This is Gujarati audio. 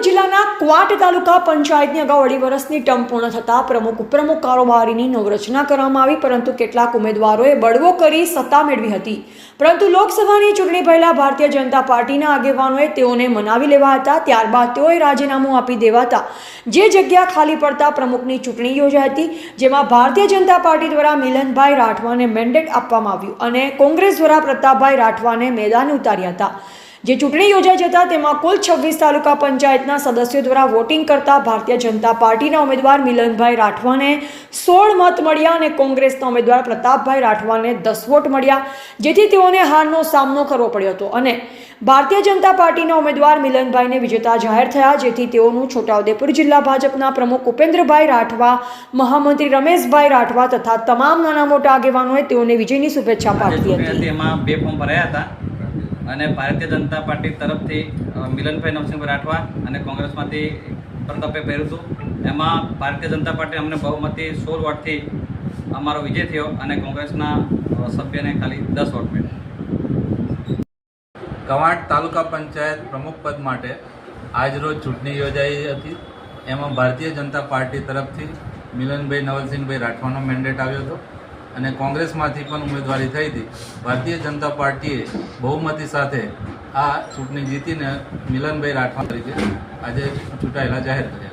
ક્વાંટ તાલુકા પંચાયતની અગાઉ અઢી વર્ષની ટર્મ પૂર્ણ થતાં પ્રમુખ ઉપપ્રમુખ કારોબારીની નવરચના કરવામાં આવી, પરંતુ કેટલાક ઉમેદવારોએ બળવો કરી સત્તા મેળવી હતી. પરંતુ લોકસભાની ચૂંટણી પહેલા ભારતીય જનતા પાર્ટીના આગેવાનોએ તેઓને મનાવી લેવા હતા ત્યારબાદ તેઓએ રાજીનામું આપી દેવાતા, જે જગ્યા ખાલી પડતા પ્રમુખની ચૂંટણી યોજાઈ હતી, જેમાં ભારતીય જનતા પાર્ટી દ્વારા મિલનભાઈ રાઠવાને મેન્ડેટ આપવામાં આવ્યું અને કોંગ્રેસ દ્વારા પ્રતાપભાઈ રાઠવાને મેદાને ઉતાર્યા હતા. જે ચૂંટણી યોજાઈ જતા તેમાં કુલ છવ્વીસ તાલુકા પંચાયતના સદસ્યો દ્વારા વોટિંગ કરતા ભારતીય જનતા પાર્ટીના ઉમેદવાર મિલનભાઈ રાઠવાને સોળ મત મળ્યા અને કોંગ્રેસના ઉમેદવાર પ્રતાપભાઈ રાઠવાને દસ વોટ મળ્યા જેથી તેઓને હારનો સામનો કરવો પડ્યો હતો. અને ભારતીય જનતા પાર્ટીના ઉમેદવાર મિલનભાઈને વિજેતા જાહેર થયા જેથી તેઓનું છોટાઉદેપુર જિલ્લા ભાજપના પ્રમુખ ઉપેન્દ્રભાઈ રાઠવા મહામંત્રી રમેશભાઈ રાઠવા તથા તમામ નાના મોટા આગેવાનોએ તેઓને વિજયની શુભેચ્છા પાઠવી હતી. હતી એમાં બે ફોર્મ ભરાયા હતા. અને ભારતીય જનતા પાર્ટી તરફથી મિલનભાઈ નવસિંહ રાઠવા અને કોંગ્રેસમાંથી પ્રતાપે પહેર્યું હતું. એમાં ભારતીય જનતા પાર્ટી અમને બહુમતી સોળ વોટથી અમારો વિજય થયો અને કોંગ્રેસના સભ્યને ખાલી દસ વોટ મળ્યા. કવાંટ તાલુકા પંચાયત પ્રમુખ પદ માટે આજરોજ ચૂંટણી યોજાઈ હતી. એમાં ભારતીય જનતા પાર્ટી તરફથી મિલનભાઈ નવલસિંહભાઈ રાઠવાનો મેન્ડેટ આવ્યો હતો. અને કોંગ્રેસમાંથી પણ ઉમેદવારી થઈ હતી. ભારતીય જનતા પાર્ટીએ બહુમતી સાથે આ ચૂંટણી જીતીને મિલનભાઈ રાઠવા તરીકે આજે ચૂંટાયેલા જાહેર કર્યા